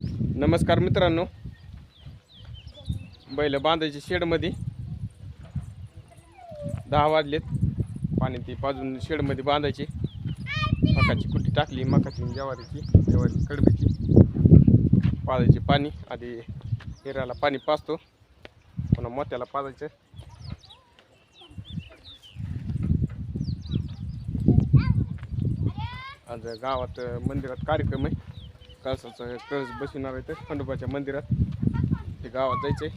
नमस्कार मित्रांनो. बैल बांधायचे शेडमध्ये. दहा वाजलेत. पाणी ती पाजून शेडमध्ये बांधायची. मकाची कुट्टी टाकली मकाची जवारीची जवारी कडबीची पाजायचे पाणी आधी हिराला पाणी पाजतो. पुन्हा मोत्याला पाजायचं. आज गावात मंदिरात कार्यक्रम आहे. कळसाचा कळस बसविणार आहे तर खंडोबाच्या मंदिरात. ते गावात जायचंय.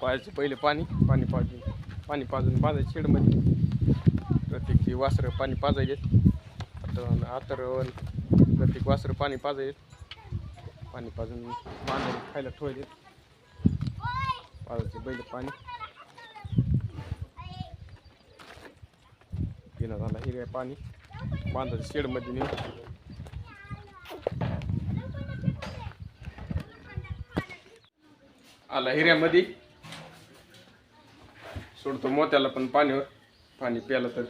पाहायचं पहिले पाणी पाणी पाजून पाणी पाजून बांधायचं शेडमध्ये. प्रत्येक वासरं पाणी पाजायचे. आता आतरवण प्रत्येक वासरं पाणी पाजायचे. पाणी पाजून बांधायला खायला ठेवायचे पाजायचे बैल पाणी. पिणं झाला हिरव्या पाणी. बांधायचं शेडमध्ये नेऊन. आला हिऱ्यामध्ये. सोडतो मोत्याला पण पाणीवर. पाणी प्यायला तर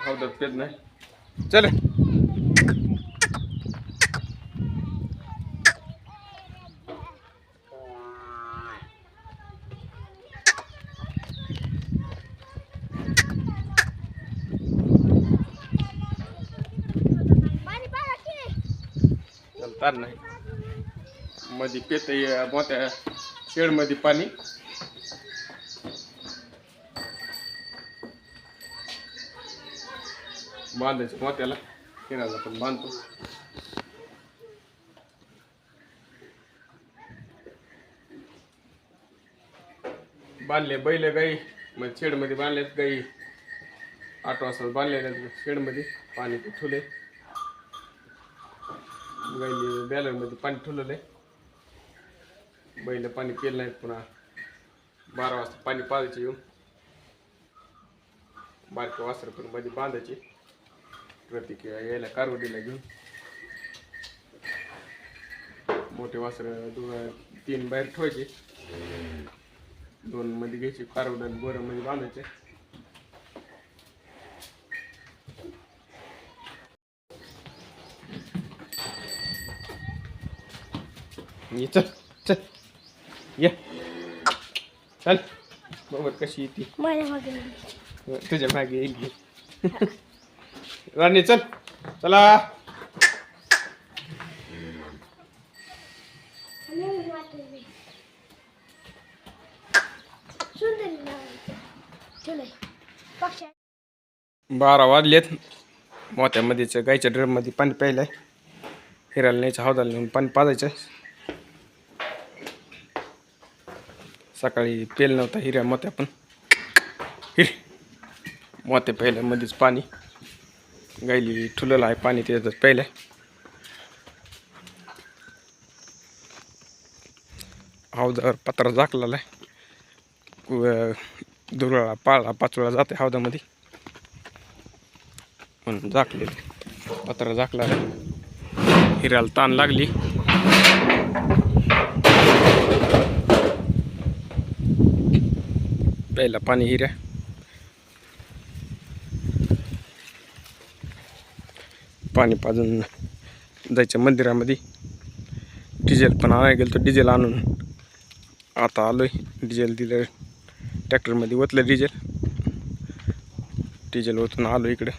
हवदात पेत नाही. चल. चल तार नाही. मध्ये पेत मोत्या. शेडमध्ये पाणी. बांधायचं मोत्याला किनाला पण बांधतो. बांधले बैल गाई मग शेडमध्ये बांधलेत गाई. आठ वाजता बांधलेल्या शेडमध्ये पाणी ठेवले ठुले गाईले बॅलरमध्ये पाणी ठेवलेलं आहे बैल पाणी पिलं नाही पुन्हा बारा वाजता पाणी पाजायचे येऊन. बारके वासर पण मध्ये बांधायची. प्रत्येक यायला कारवडीला घेऊन. मोठे वासर दोन तीन बाहेर ठेवायचे. दोन मध्ये घ्यायचे कारवड आणि बोरं मध्ये बांधायचे. चल चल. ये. चल. बरोबर कशी येते माझ्या मागे तुझ्या मागे येईल. राणी चल. चला. सुंदर चले पक्ष बारा वाजलेत. मोत्यामध्येच गाईच्या ड्रममध्ये पाणी प्यायलंय. हिराला न्यायचं हौदाला नेऊन पाणी पाजायचं सकाळी पेल नव्हता हिऱ्या मोत्या पण. हिर. मोत्या प्यायला मध्येच पाणी. गायली ठुलेलं आहे पाणी त्याच्यातच पहिलं हौदावर पत्रा झाकलेला आहे. दुरळा पाळा पाचोळा जाते हौदामध्ये म्हणून झाकलेले. पत्रा झाकला. हिऱ्याला ताण लागली. प्यायला पाणी हिऱ्या पाणी पाजून जायचं मंदिरामध्ये. डिझेल पण आणायला गेलो तर डिझेल आणून. आता आलो आहे डिझेल दिलं. ट्रॅक्टरमध्ये ओतलं डिझेल डिझेल ओतून आलो इकडं.